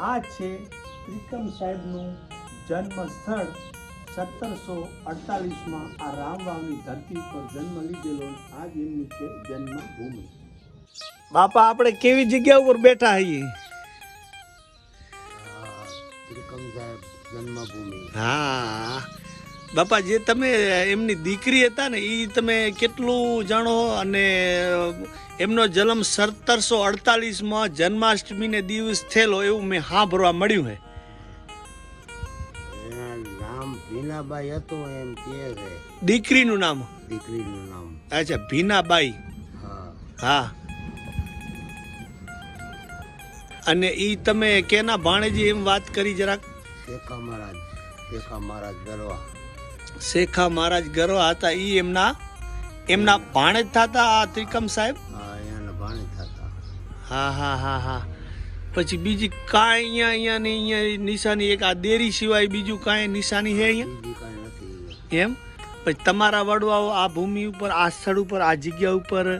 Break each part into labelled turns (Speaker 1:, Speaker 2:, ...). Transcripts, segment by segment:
Speaker 1: આ છે પ્રીતમ સાહેબનું જન્મ સ્થળ સત્તરસો અડતાલીસમાં આ રામવાવની ધરતી પર જન્મ લીધેલો. આ જ એમની છે જન્મભૂમિ. બાપા આપણે કેવી જગ્યા ઉપર બેઠા છીએ
Speaker 2: જન્મભૂમિ.
Speaker 1: હા. બાપા જે તમે એમની દીકરી હતા ને એ તમે કેટલું જાણો? અને એમનો જન્મ સત્તરસો અડતાલીસમાં જન્માષ્ટમીને દિવસ થયેલો એવું મેં સાંભળવા મળ્યું હે.
Speaker 2: નામ ભીનાબાઈ હતું એમ કે છે.
Speaker 1: દીકરીનું નામ?
Speaker 2: દીકરીનું નામ.
Speaker 1: અચ્છા ભીનાબાઈ.
Speaker 2: હા.
Speaker 1: હા. અને ઈ તમે કેના ભાણેજી એમ વાત કરી જરાક?
Speaker 2: શેખા મહારાજ શેખા મહારાજ ગરવા
Speaker 1: શેખા મહારાજ ગરવા હતા. એ એમના એમના ભાણેજ થતા આ ત્રિકમ સાહેબ?
Speaker 2: હા
Speaker 1: હા હા હા હા. પછી બીજી કાંઈ અહીંયા અહીંયા ને અહીંયા નિશાની એક આ દેરી સિવાય બીજું કાંઈ નિશાની છે અહીંયા? એમ? પછી તમારા વડવાઓ આ ભૂમિ ઉપર આ સ્થળ ઉપર આ જગ્યા ઉપર?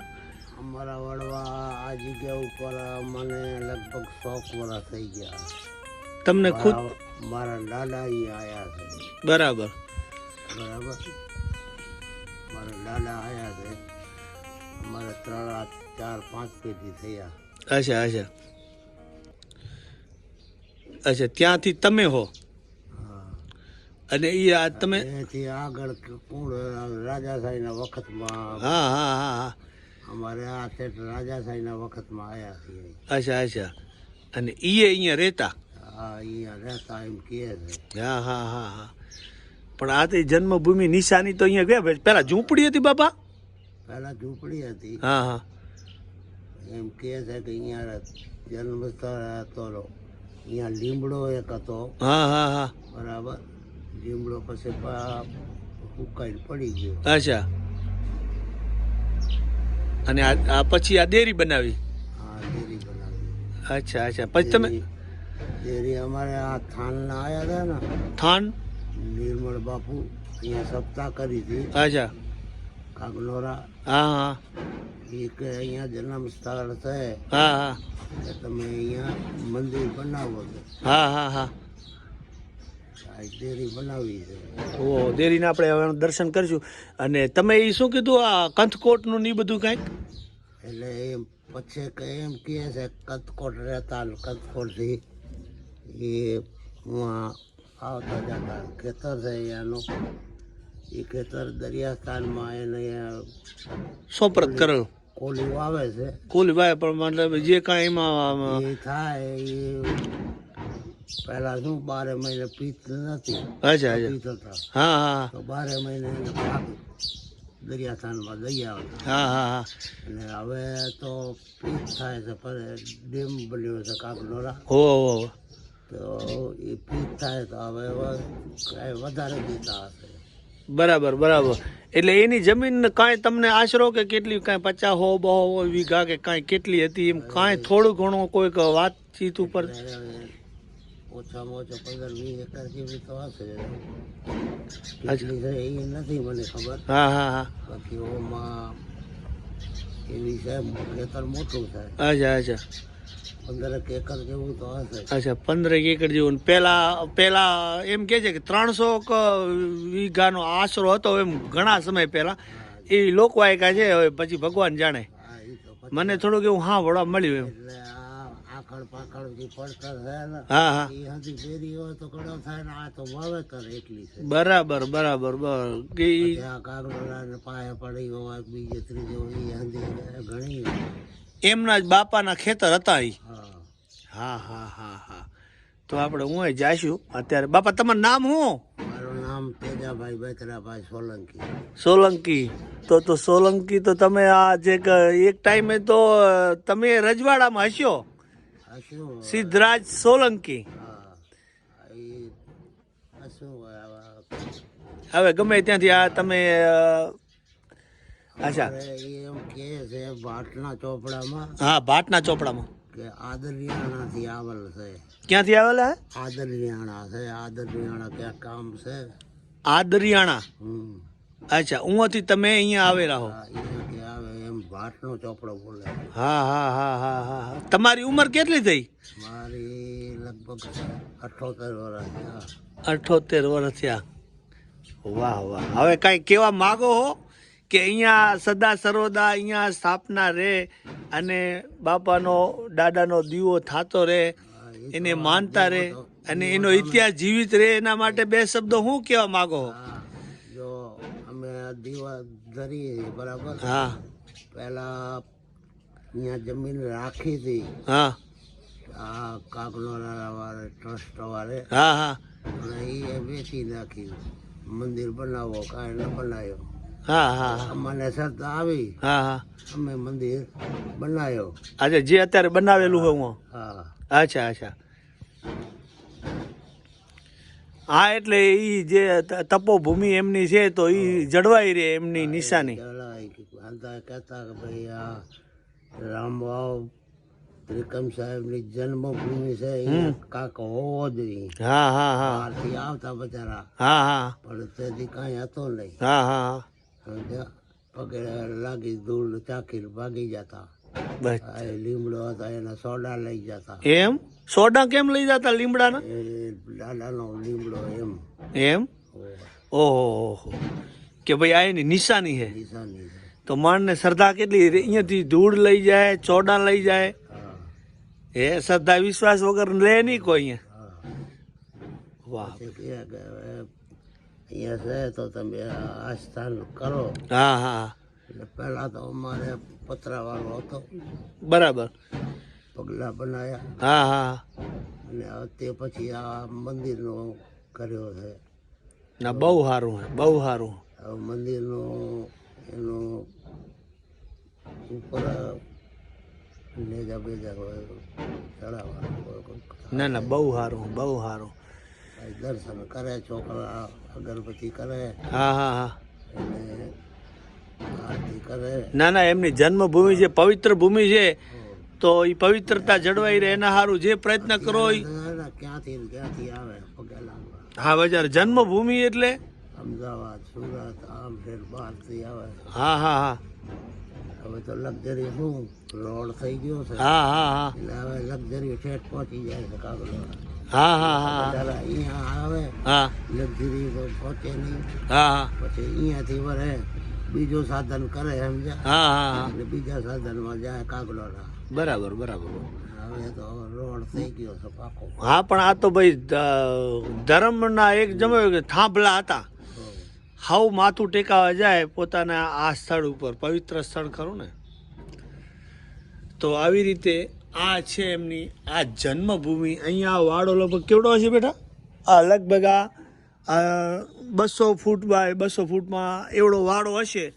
Speaker 2: અમારા વડવા આ જગ્યા ઉપર મને લગભગ સો વર્ષ થઈ ગયા.
Speaker 1: તમને ખુદ?
Speaker 2: મારા- દાદા અહીં આયા છે.
Speaker 1: બરાબર.
Speaker 2: બરાબર? મારા દાદા આવ્યા છે. અમારે ત્રણ આ ચાર પાંચ પેઢી થયા.
Speaker 1: અચ્છા અચ્છા. અચ્છા ત્યાંથી તમે હો? અને એ આ તમે
Speaker 2: એથી આગળ કોણ રાજાશાહીના વખતમાં
Speaker 1: હા હા હા હા.
Speaker 2: અમારે આ સેટ રાજાશાહીના વખતમાં આવ્યા છીએ.
Speaker 1: અચ્છા અચ્છા. અને એ અહીંયા રહેતા?
Speaker 2: હા અહીંયા રહેતા એમ કહે છે.
Speaker 1: હા હા હા હા. પણ આ તે જન્મભૂમિ નિશાની તો અહીંયા ગયા ભાઈ. પેલા ઝૂંપડી હતી બાપા?
Speaker 2: પહેલાં ઝૂંપડી હતી.
Speaker 1: હા હા.
Speaker 2: એમ કહે છે કે અહીંયા જન્મ સ્થળ હતો અહીંયા લીમડો એક હતો.
Speaker 1: હા હા હા.
Speaker 2: બરાબર. લીમડો પછી ઉકાઈ પડી ગયો.
Speaker 1: અચ્છા. અને આ પછી આ દેરી બનાવી?
Speaker 2: હા ડેરી બનાવી.
Speaker 1: અચ્છા અચ્છા. પછી તમે
Speaker 2: ડેરી- અમારે આ થાનના આવ્યા હતા ને.
Speaker 1: થાન?
Speaker 2: નિર્મળ બાપુ અહીંયા સપ્તાહ કરી હતી.
Speaker 1: અચ્છા.
Speaker 2: કાગલોરા
Speaker 1: હા હા.
Speaker 2: એ કે અહીંયા જન્મ સ્થળ છે.
Speaker 1: હા હા.
Speaker 2: તમે અહીંયા મંદિર બનાવો છો.
Speaker 1: હા હા હા.
Speaker 2: ડેરી બનાવી છે.
Speaker 1: ઓ દેરીને આપણે હવે દર્શન કરીશું. અને તમે એ શું કીધું આ કંથકોટનું ને બધું કાંઈક?
Speaker 2: એટલે એમ પછી કે એમ કહે છે કંથકોટ રહેતા કંથકોટથી. એ આવતા જતા ખેતર છે અહીંયાનું એ ખેતર દરિયાસ્થાનમાં એને
Speaker 1: સોપરત કરેલ
Speaker 2: કોલી વાવે છે.
Speaker 1: કુલ ભાઈ પણ મતલબ જે કાંઈ એમાં
Speaker 2: એ થાય એ પહેલા શું બારે મહિને પીત નથી.
Speaker 1: અચ્છા અચ્છા.
Speaker 2: પીત હતા.
Speaker 1: હા હા
Speaker 2: તો બારે મહિને એને પાક દરિયાસ્થાનમાં દઈ આવતા.
Speaker 1: હા હા હા.
Speaker 2: અને હવે તો પીત થાય છે પણ ડેમ બન્યો છે કાકડોરા
Speaker 1: હો હો.
Speaker 2: તો એ પીત થાય તો હવે કાંઈ વધારે દેતા હશે
Speaker 1: બરાબર બરાબર. એટલે એની જમીન કાંઈ તમને આશરો કે કેટલી કાંઈ પચાસ હો બહો વીઘા કે કાંઈ કેટલી હતી? એમ કાંઈ થોડું ઘણું કોઈક વાતચીત ઉપર?
Speaker 2: ઓછામાં ઓછો પંદર વીસ એકર જેવી તો હશે છે એ નથી મને ખબર
Speaker 1: હા હા હા.
Speaker 2: બાકી ઓમાં એવી છે ખેતર મોટું થાય.
Speaker 1: અચ્છા અચ્છા. અચ્છા પંદર એકર જેવું. પેલા પેલા એમ કે છે કે ત્રણસો વીઘાનો આશરો હતો એમ ઘણા સમય પહેલા. એ લોકો આયકા છે હવે પછી ભગવાન જાણે. મને થોડુંક એવું હા વળવા મળ્યું એમ. બરાબર બરાબર બરાબર. એમના જ બાપાના ખેતર હતા એ
Speaker 2: હા.
Speaker 1: હા હા હા તો આપણે હું જાશું અત્યારે બાપા તમારું નામ શું?
Speaker 2: મારું નામ તેજાભાઈ બેતરાભાઈ સોલંકી.
Speaker 1: સોલંકી. તો તો સોલંકી તો તમે આ જે એક ટાઈમે તો તમે રજવાડામાં હશો? સિદ્ધરાજ સોલંકી. હવે ગમે ત્યાંથી આ તમે અચ્છા.
Speaker 2: એમ કે છે ભાટના ચોપડામાં
Speaker 1: હા ભાટના ચોપડામાં.
Speaker 2: કે આદરિયાણાથી આવેલ છે.
Speaker 1: ક્યાંથી આવેલા? હે?
Speaker 2: આદરિયાણા છે આદરિયાણા ક્યાં કામ છે?
Speaker 1: આદરિયાણા અચ્છા ઉંથી તમે અહીંયા આવેલા હો.
Speaker 2: એમ ભાટનો ચોપડો બોલે.
Speaker 1: હા હા હા હા હા તમારી ઉંમર કેટલી થઈ?
Speaker 2: મારી લગભગ અઠોતેર વર્ષ થયા.
Speaker 1: અઠોતેર વર્ષ થયા. વાહ વાહ. હવે કાંઈ કેવા માગો હો? કે અહીંયા સદા સર્વદા અહીંયા સ્થાપના રહે અને બાપાનો દાદાનો દીવો થતો રહે એને માનતા રહે અને એનો ઇતિહાસ જીવિત રહે એના માટે બે શબ્દો શું કહેવા માગો?
Speaker 2: જો અમે દીવા ધરીએ બરાબર?
Speaker 1: હા.
Speaker 2: પહેલા અહીંયા જમીન રાખી હતી.
Speaker 1: હા.
Speaker 2: આ કાગલોરા વાળે ટ્રસ્ટ વાળે.
Speaker 1: હા હા.
Speaker 2: અને એ વેચી નાખ્યું મંદિર બનાવો કાંઈ ન બનાવ્યો?
Speaker 1: હા હા. હા
Speaker 2: અમને શ્રદ્ધા આવી.
Speaker 1: હા હા.
Speaker 2: અમે મંદિર બનાવ્યો.
Speaker 1: આજે જે અત્યારે બનાવેલું હોય હું.
Speaker 2: હા.
Speaker 1: અચ્છા અચ્છા. હા એટલે એ જે તપોભૂમિ એમની છે તો ઈ જળવાઈ રહે એમની નિશાની.
Speaker 2: કહેતા કે ભાઈ આ રામવાવ ત્રિકમ સાહેબની જન્મભૂમિ છે એ કાંક હોવો જોઈએ
Speaker 1: હા હા હા.
Speaker 2: આવતા બચારા.
Speaker 1: હા હા.
Speaker 2: પણ તેથી કાંઈ હતો નહીં.
Speaker 1: હા હા?
Speaker 2: પગે લાગી ધૂળ ચાખી ભાગી જતા. લીમડો હતા એના સોડા લઈ જતા.
Speaker 1: એમ? સોડા કેમ લઈ જતા લીમડાના?
Speaker 2: એ દાદાનો લીમડો એમ.
Speaker 1: એમ? ઓહો. કે ભાઈ આ એની નિશાની છે.
Speaker 2: નિશાની
Speaker 1: તો માણને શ્રદ્ધા કેટલી? અહીંયાથી ધૂળ લઈ જાય ચોડા લઈ જાય. એ શ્રદ્ધા વિશ્વાસ વગર લે નહીં કોઈ અહીંયા. વાહ.
Speaker 2: અહીંયા છે તો તમે આ સ્થાન કરો.
Speaker 1: હા હા.
Speaker 2: એટલે પહેલાં તો અમારે પતરાવાળો હતો.
Speaker 1: બરાબર.
Speaker 2: પગલાં બનાવ્યા
Speaker 1: હા હા.
Speaker 2: અને તે પછી આ મંદિરનો કર્યો છે.
Speaker 1: ના બહુ સારું હે બહુ સારું.
Speaker 2: મંદિરનો એનો ઉપર નેજા બેજા હોય ચડાવવાનું.
Speaker 1: ના ના બહુ સારું બહુ સારું.
Speaker 2: દર્શન કરે છોકરા અગરબત્તી કરે
Speaker 1: હા હા હા.
Speaker 2: આરતી કરે.
Speaker 1: ના ના એમની જન્મભૂમિ છે પવિત્ર ભૂમિ છે તો એ પવિત્રતા જળવાઈ રહે એના સારું જે પ્રયત્ન કરો ઈ-
Speaker 2: ક્યાંથી ક્યાંથી આવે પગે લાગવા.
Speaker 1: હા બજાર જન્મભૂમિ એટલે?
Speaker 2: અમદાવાદ સુરત આમ ફેર બહારથી આવે.
Speaker 1: હા હા હા.
Speaker 2: હવે તો લક્ઝરી શું રોડ થઈ ગયો છે.
Speaker 1: હા હા હા.
Speaker 2: એટલે હવે લક્ઝરી ઠેઠ પહોંચી જાય છે કાગલો
Speaker 1: હા હા હા
Speaker 2: અહીંયા આવે
Speaker 1: હા.
Speaker 2: લક્ઝરી પહોંચે નહીં.
Speaker 1: હા હા.
Speaker 2: પછી અહીંયાથી વરે બીજું સાધન કરે સમજ્યા
Speaker 1: હા હા
Speaker 2: એટલે બીજા સાધનમાં જાય કાગલોના.
Speaker 1: બરાબર બરાબર.
Speaker 2: હવે તો રોડ થઈ ગયો છે પાકો.
Speaker 1: હા પણ આ તો ભાઈ ધર્મના એક જમે કે થાંભલા હતા. હાવ માથું ટેકાવા જાય પોતાના આ સ્થળ ઉપર પવિત્ર સ્થળ ખરું ને? તો આવી રીતે આ છે એમની, આ જન્મભૂમિ. અહીંયા વાડો લગભગ કેવડો હશે બેટા? આ લગભગ આ બસો ફૂટ બાય બસો ફૂટમાં એવડો વાડો હશે.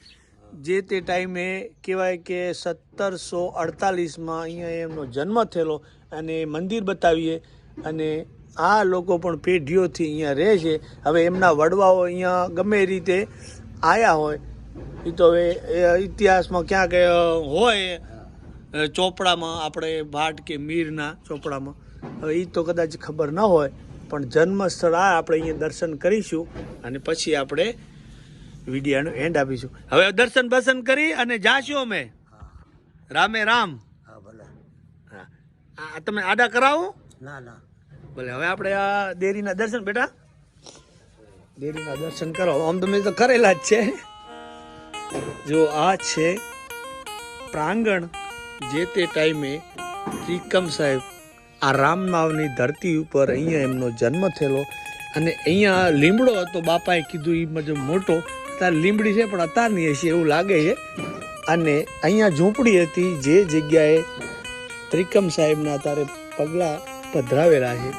Speaker 1: જે તે ટાઈમે કહેવાય કે સત્તરસો અડતાલીસમાં અહીંયા એમનો જન્મ થયેલો અને મંદિર બતાવીએ. અને આ લોકો પણ પેઢીઓથી અહીંયા રહે છે. હવે એમના વડવાઓ અહીંયા ગમે રીતે આવ્યા હોય. એ તો હવે ઇતિહાસમાં ક્યાંક હોય. ચોપડામાં આપણે ભાટ કે મીરના ચોપડામાં. હવે એ તો કદાચ ખબર ન હોય પણ જન્મસ્થળ આ આપણે અહીંયા દર્શન કરીશું અને પછી આપણે વિડિયાનું એન્ડ આપીશું. હવે દર્શન બસન કરી અને જાશું અમે? રામે રામ.
Speaker 2: હા ભલે.
Speaker 1: હા. તમે આડા કરાવો?
Speaker 2: ના ના.
Speaker 1: ભલે હવે આપણે આ દેરીના દર્શન બેટા. દેરીના દર્શન કરો. આમ તો મેં તો કરેલા જ છે. જો આ છે પ્રાંગણ. જે તે ટાઈમે ત્રિકમ સાહેબ આ રામનાવની ધરતી ઉપર અહીંયા એમનો જન્મ થયેલો. અને અહીંયા લીમડો હતો, બાપાએ કીધું એ મુજબ મોટો. તાર લીમડી છે, પણ અત્યારની હશે એવું લાગે છે. અને અહીંયા ઝૂંપડી હતી, જે જગ્યાએ ત્રિકમ સાહેબના તારે પગલાં પધરાવેલા છે.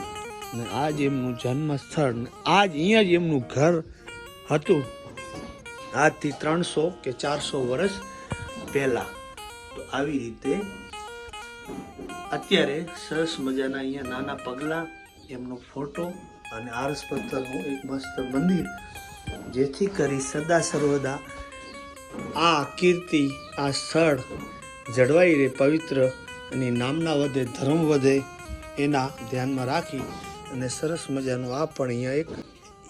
Speaker 1: ને આ જ એમનું જન્મ સ્થળ ને આ જ અહીંયા જ એમનું ઘર હતું. આજથી ત્રણસો કે ચારસો વર્ષ પહેલા. તો આવી રીતે અત્યારે સરસ મજાના અહીંયા નાના પગલાં, એમનો ફોટો અને આરસ પથ્થરનું એક મસ્ત મંદિર, જેથી કરી સદા સર્વદા આ કીર્તિ, આ સ્થળ જળવાઈ રહે, પવિત્ર અને નામના વધે, ધર્મ વધે એના ધ્યાનમાં રાખી અને સરસ મજાનું આ પણ અહીંયા એક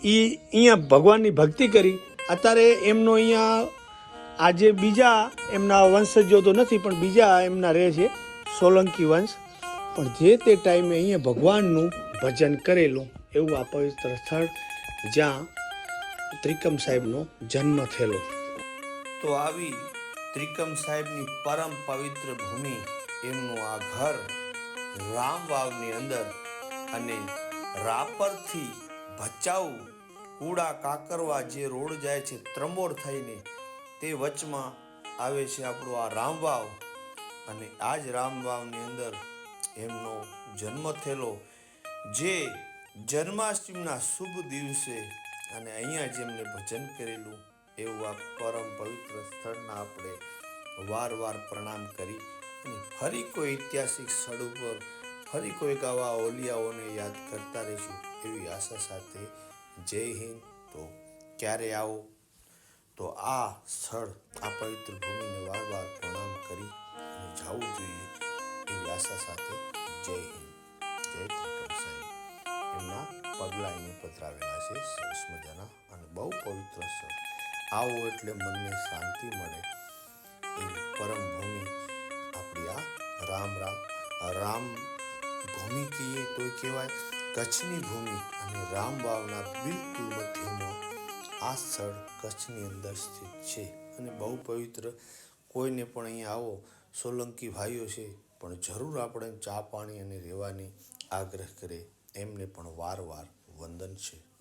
Speaker 1: ઈ, અહીંયા ભગવાનની ભક્તિ કરી. અત્યારે એમનો અહીંયા આજે બીજા એમના વંશજો તો નથી, પણ બીજા એમના રહે છે સોલંકી વંશ. પણ જે તે ટાઈમે અહીંયા ભગવાનનું
Speaker 3: ભજન કરેલું, એવું આ પવિત્ર સ્થળ જ્યાં ત્રિકમ સાહેબનો જન્મ થયેલો.
Speaker 1: તો આવી ત્રિકમ સાહેબની પરમ પવિત્ર ભૂમિ એમનું આ ઘર રામ વાવની અંદર અને રાપરથી ભચાઉ કુડા કાકરવા જે રોડ જાય છે, ત્રંબોર થઈને તે વચમાં આવે છે આપણું આ રામવાવ અને આ જ રામવાવની અંદર એમનો જન્મ થયેલો, જે જન્માષ્ટમીના શુભ દિવસે અને અહીંયા જેમને ભજન કરેલું એવું આ પરમ પવિત્ર સ્થળના આપણે વાર વાર પ્રણામ કરી અને ફરી કોઈ ઐતિહાસિક સ્થળ ઉપર ફરી કોઈક આવા ઓલિયાઓને યાદ કરતા રહીશું એવી આશા સાથે જય હિન્દ. તો ક્યારે આવો? તો આ સ્થળ આ પવિત્ર ભૂમિને વાર વાર પ્રણામ કરી જવું જોઈએ એવી આશા સાથે જય હિન્દ. જય ત્રિકમ સાહેબ. એમના પગલાં એને પધરાવેલા છે. સરસ મજાના અને બહુ પવિત્ર સ્થળ. આવો એટલે મનને શાંતિ મળે એવી પરમ ભૂમિ આપણી આ રામ રામ રામ ભૂમિ કહીએ તો કહેવાય, કચ્છની ભૂમિ અને રામ વાવના બિલકુલ મધ્યમાં આ સ્થળ કચ્છની અંદર સ્થિત છે અને બહુ પવિત્ર. કોઈને પણ અહીંયા આવો, સોલંકી ભાઈઓ છે, પણ જરૂર આપણે ચા પાણી અને રહેવાની આગ્રહ કરે એમને પણ વાર વાર વંદન છે.